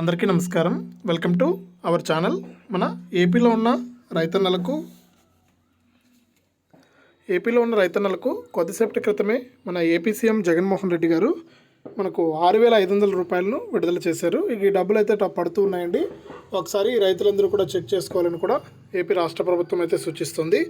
అందరికీ నమస్కారం. Welcome to our channel మన ఏపీలో ఉన్న రైతన్నలకు ఏపీలో ఉన్న రైతన్నలకు కొద్దిసేపటి క్రితమే మన ఏపీ సీఎం జగన్మోహన్ రెడ్డి గారు మనకు ఆరు వేల ఐదు వందల రూపాయలను విడుదల చేశారు. ఈ డబ్బులు అయితే పడుతూ ఉన్నాయండి. ఒకసారి రైతులందరూ కూడా చెక్ చేసుకోవాలని కూడా ఏపీ రాష్ట్ర ప్రభుత్వం అయితే సూచిస్తుంది.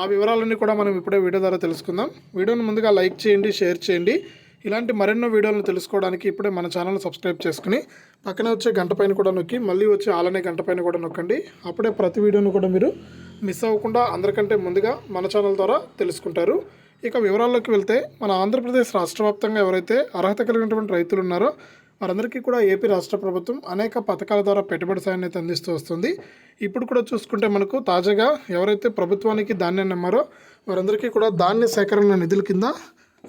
ఆ వివరాలన్నీ కూడా మనం ఇప్పుడే వీడియో ద్వారా తెలుసుకుందాం. వీడియోని ముందుగా లైక్ చేయండి షేర్ చేయండి. ఇలాంటి మరెన్నో వీడియోలను తెలుసుకోవడానికి ఇప్పుడే మన ఛానల్ సబ్స్క్రైబ్ చేసుకుని పక్కనే వచ్చే గంట పైన కూడా నొక్కి మళ్ళీ వచ్చే ఆలనే గంట పైన కూడా నొక్కండి. అప్పుడే ప్రతి వీడియోను కూడా మీరు మిస్ అవ్వకుండా అందరికంటే ముందుగా మన ఛానల్ ద్వారా తెలుసుకుంటారు. ఇక వివరాల్లోకి వెళ్తే మన ఆంధ్రప్రదేశ్ రాష్ట్ర వ్యాప్తంగా ఎవరైతే అర్హత కలిగినటువంటి రైతులు ఉన్నారో వారందరికీ కూడా ఏపీ రాష్ట్ర ప్రభుత్వం అనేక పథకాల ద్వారా పెట్టుబడి సాయాన్ని అయితే అందిస్తూ వస్తుంది. ఇప్పుడు కూడా చూసుకుంటే మనకు తాజాగా ఎవరైతే ప్రభుత్వానికి ధాన్యాన్ని నమ్మారో వారందరికీ కూడా ధాన్య సేకరణ నిధుల కింద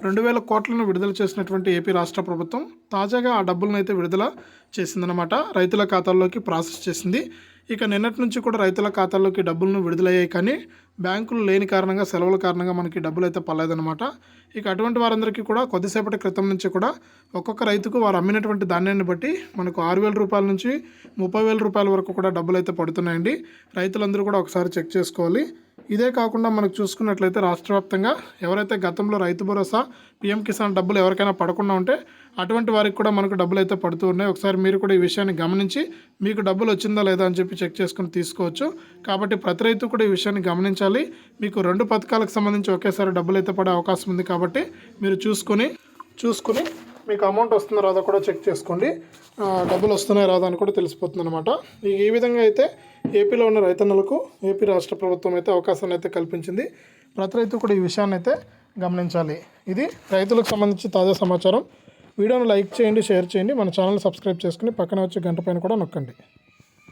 రెండు వేల కోట్లను విడుదల చేసినటువంటి ఏపీ రాష్ట్ర ప్రభుత్వం తాజాగా ఆ డబ్బులను అయితే విడుదల చేసిందనమాట రైతుల ఖాతాల్లోకి ప్రాసెస్ చేసింది. ఇక నిన్నటి నుంచి కూడా రైతుల ఖాతాల్లోకి డబ్బులను విడుదలయ్యాయి కానీ బ్యాంకులు లేని కారణంగా సెలవుల కారణంగా మనకి డబ్బులు అయితే పడలేదనమాట ఇక అటువంటి వారందరికీ కూడా కొద్దిసేపటి క్రితం నుంచి కూడా ఒక్కొక్క రైతుకు వారు అమ్మినటువంటి ధాన్యాన్ని బట్టి మనకు ఆరు వేల రూపాయల నుంచి ముప్పై వేల రూపాయల వరకు కూడా డబ్బులు అయితే పడుతున్నాయండి. రైతులందరూ కూడా ఒకసారి చెక్ చేసుకోవాలి. ఇదే కాకుండా మనకు చూసుకున్నట్లయితే రాష్ట్ర వ్యాప్తంగా ఎవరైతే గతంలో రైతు భరోసా పీఎం కిసాన్ డబ్బులు ఎవరికైనా పడకుండా ఉంటే అటువంటి వారికి కూడా మనకు డబ్బులు అయితే పడుతూ ఉన్నాయి. ఒకసారి మీరు కూడా ఈ విషయాన్ని గమనించి మీకు డబ్బులు వచ్చిందా లేదా అని చెప్పి చెక్ చేసుకుని తీసుకోవచ్చు. కాబట్టి ప్రతి రైతు కూడా ఈ విషయాన్ని గమనించాలి. మీకు రెండు పథకాలకు సంబంధించి ఒకేసారి డబ్బులు అయితే పడే అవకాశం ఉంది కాబట్టి మీరు చూసుకొని చూసుకుని మీకు అమౌంట్ వస్తుందో రాదో కూడా చెక్ చేసుకోండి. డబ్బులు వస్తున్నాయి రాదా అని కూడా తెలిసిపోతుంది అనమాట ఈ విధంగా అయితే ఏపీలో ఉన్న రైతన్నలకు ఏపీ రాష్ట్ర ప్రభుత్వం అయితే అవకాశాన్ని అయితే కల్పించింది. ప్రతి రైతు కూడా ఈ విషయాన్ని అయితే గమనించాలి. ఇది రైతులకు సంబంధించి తాజా సమాచారం. వీడియోను లైక్ చేయండి షేర్ చేయండి. మన ఛానల్ సబ్స్క్రైబ్ చేసుకుని పక్కన వచ్చే గంట పైన కూడా నొక్కండి.